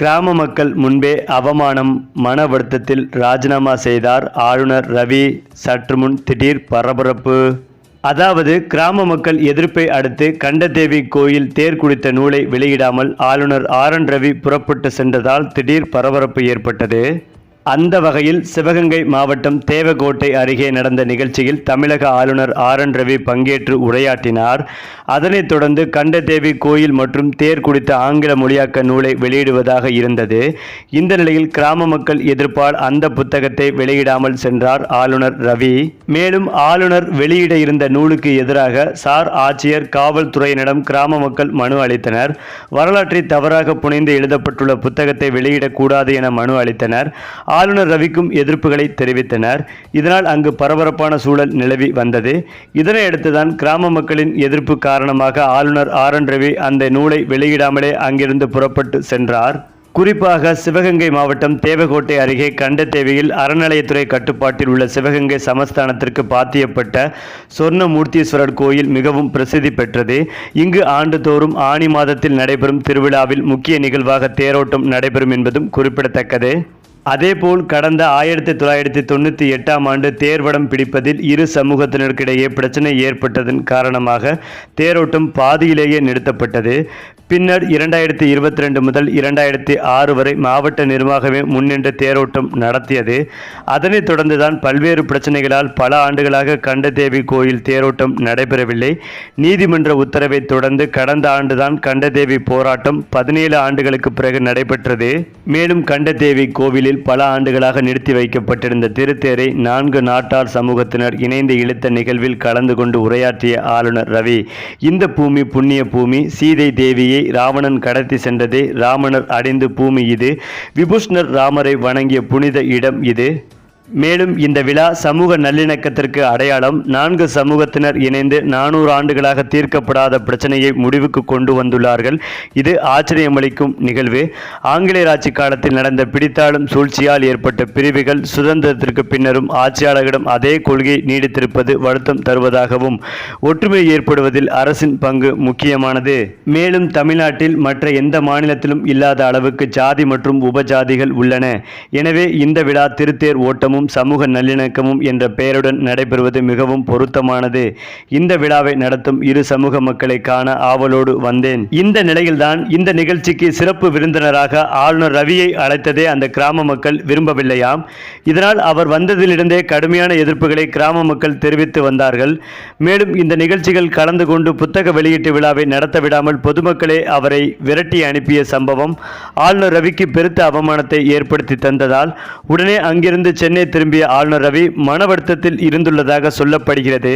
கிராம மக்கள் முன்பே அவமானம் மன வருத்தத்தில் ராஜினாமா செய்தார் ஆளுநர் ரவி. சற்று முன் திடீர் பரபரப்பு. அதாவது கிராம மக்கள் எதிர்ப்பை அடுத்து கண்டதேவி கோயில் தேர் குடித்த நூலை வெளியிடாமல் ஆளுநர் ஆர் என் ரவி புறப்பட்டு சென்றதால் திடீர் பரபரப்பு ஏற்பட்டது. அந்த வகையில் சிவகங்கை மாவட்டம் தேவகோட்டை அருகே நடந்த நிகழ்ச்சியில் தமிழக ஆளுநர் ஆர் என் ரவி பங்கேற்று உரையாற்றினார். அதனைத் தொடர்ந்து கண்டதேவி கோயில் மற்றும் தேர் குடித்த ஆங்கில மொழியாக்க நூலை வெளியிடுவதாக இருந்தது. இந்த நிலையில் கிராம மக்கள் எதிர்ப்பால் அந்த புத்தகத்தை வெளியிடாமல் சென்றார் ஆளுநர் ரவி. மேலும் ஆளுநர் வெளியிட இருந்த நூலுக்கு எதிராக சார் ஆட்சியர் காவல்துறையினரிடம் கிராம மக்கள் மனு அளித்தனர். வரலாற்றை தவறாக புனைந்து எழுதப்பட்டுள்ள புத்தகத்தை வெளியிடக்கூடாது என மனு அளித்தனர். ஆளுநர் ரவிக்கும் எதிர்ப்புகளை தெரிவித்தனர். இதனால் அங்கு பரபரப்பான சூழல் நிலவி வந்தது. இதனையடுத்துதான் கிராம மக்களின் எதிர்ப்பு காரணமாக ஆளுநர் ஆர் என் ரவி அந்த நூலை வெளியிடாமலே அங்கிருந்து புறப்பட்டு சென்றார். குறிப்பாக சிவகங்கை மாவட்டம் தேவகோட்டை அருகே கண்டதேவியில் அறநிலையத்துறை கட்டுப்பாட்டில் உள்ள சிவகங்கை சமஸ்தானத்திற்கு பாத்தியப்பட்ட சொர்ணமூர்த்தீஸ்வரர் கோயில் மிகவும் பிரசித்தி பெற்றது. இங்கு ஆண்டுதோறும் ஆனி மாதத்தில் நடைபெறும் திருவிழாவில் முக்கிய நிகழ்வாக தேரோட்டம் நடைபெறும் என்பதும் குறிப்பிடத்தக்கது. அதேபோல் கடந்த ஆயிரத்தி தொள்ளாயிரத்தி தொண்ணூற்றி எட்டாம் ஆண்டு தேர்வடம் பிடிப்பதில் இரு சமூகத்தினருக்கிடையே பிரச்சனை ஏற்பட்டதன் காரணமாக தேரோட்டம் பாதியிலேயே நிறுத்தப்பட்டது. பின்னர் இரண்டாயிரத்தி இருபத்தி ரெண்டு முதல் இரண்டாயிரத்தி ஆறு வரை மாவட்ட நிர்வாகமே முன்னின்று தேரோட்டம் நடத்தியது. அதனைத் தொடர்ந்துதான் பல்வேறு பிரச்சனைகளால் பல ஆண்டுகளாக கண்டதேவி கோயில் தேரோட்டம் நடைபெறவில்லை. நீதிமன்ற உத்தரவை தொடர்ந்து கடந்த ஆண்டுதான் கண்டதேவி போராட்டம் பதினேழு ஆண்டுகளுக்கு பிறகு நடைபெற்றது. மேலும் கண்டதேவி கோவிலில் பல ஆண்டுகளாக நிறுத்தி வைக்கப்பட்டிருந்த திருத்தேரை நான்கு நாட்டார் சமூகத்தினர் இணைந்து இழுத்த நிகழ்வில் கலந்து கொண்டு உரையாற்றிய ஆளுநர் ரவி இந்த பூமி புண்ணிய பூமி சீதை தேவியை ராவணன் கடத்தி சென்றதே. ராமணர் அடைந்து பூமி இது. விபூஷ்ணர் ராமரை வணங்கிய புனித இடம் இது. மேலும் இந்த விழா சமூக நல்லிணக்கத்திற்கு அடையாளம் நான்கு சமூகத்தினர் இணைந்து நானூறு ஆண்டுகளாக தீர்க்கப்படாத பிரச்சனையை முடிவுக்கு கொண்டு வந்துள்ளார்கள். இது ஆச்சரியமளிக்கும் நிகழ்வு. ஆங்கிலேயர் ஆட்சி காலத்தில் நடந்த பிடித்தாளும் சூழ்ச்சியால் ஏற்பட்ட பிரிவுகள் சுதந்திரத்திற்கு பின்னரும் ஆட்சியாளர்களிடம் அதே கொள்கை நீடித்திருப்பது வருத்தம் தருவதாகவும் ஒற்றுமை ஏற்படுவதில் அரசின் பங்கு முக்கியமானது. மேலும் தமிழ்நாட்டில் மற்ற எந்த மாநிலத்திலும் இல்லாத அளவுக்கு ஜாதி மற்றும் உபஜாதிகள் உள்ளன. எனவே இந்த விழா திருத்தேர் ஓட்டமும் சமூக நல்லிணக்கமும் என்ற பெயருடன் நடைபெறுவது மிகவும் பொருத்தமானது. இந்த விழாவை நடத்தும் இரு சமூக மக்களை காண ஆவலோடு வந்தேன். இந்த நிலையில்தான் இந்த நிகழ்ச்சிக்கு சிறப்பு விருந்தினராக ஆளுநர் ரவியை அழைத்ததே அந்த கிராம மக்கள் விரும்பவில்லையாம். இதனால் அவர் வந்ததிலிருந்தே கடுமையான எதிர்ப்புகளை கிராம மக்கள் தெரிவித்து வந்தார்கள். மேலும் இந்த நிகழ்ச்சிகள் கலந்து கொண்டு புத்தக வெளியீட்டு விழாவை நடத்த விடாமல் பொதுமக்களே அவரை விரட்டி அனுப்பிய சம்பவம் ஆளுநர் ரவிக்கு பெருத்த அவமானத்தை ஏற்படுத்தி தந்ததால் உடனே அங்கிருந்து சென்னை திரும்பிய ஆளுநர் ரவி மன வருத்தத்தில் இருந்துள்ளதாக சொல்லப்படுகிறது.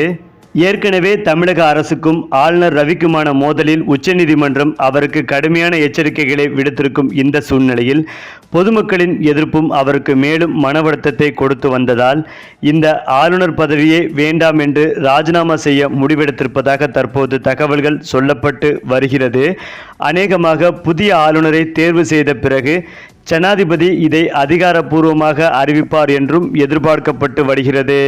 ஏற்கனவே தமிழக அரசுக்கும் ஆளுநர் ரவிக்குமான மோதலில் உச்சநீதிமன்றம் அவருக்கு கடுமையான எச்சரிக்கைகளை விடுத்திருக்கும் இந்த சூழ்நிலையில் பொதுமக்களின் எதிர்ப்பும் அவருக்கு மேலும் மனவழுத்தத்தை கொடுத்து வந்ததால் இந்த ஆளுநர் பதவியே வேண்டாம் என்று ராஜினாமா செய்ய முடிவெடுத்திருப்பதாக தற்போது தகவல்கள் சொல்லப்பட்டு வருகிறது. அநேகமாக புதிய ஆளுநரை தேர்வு செய்த பிறகு ஜனாதிபதி இதை அதிகாரப்பூர்வமாக அறிவிப்பார் என்றும் எதிர்பார்க்கப்பட்டு வருகிறது.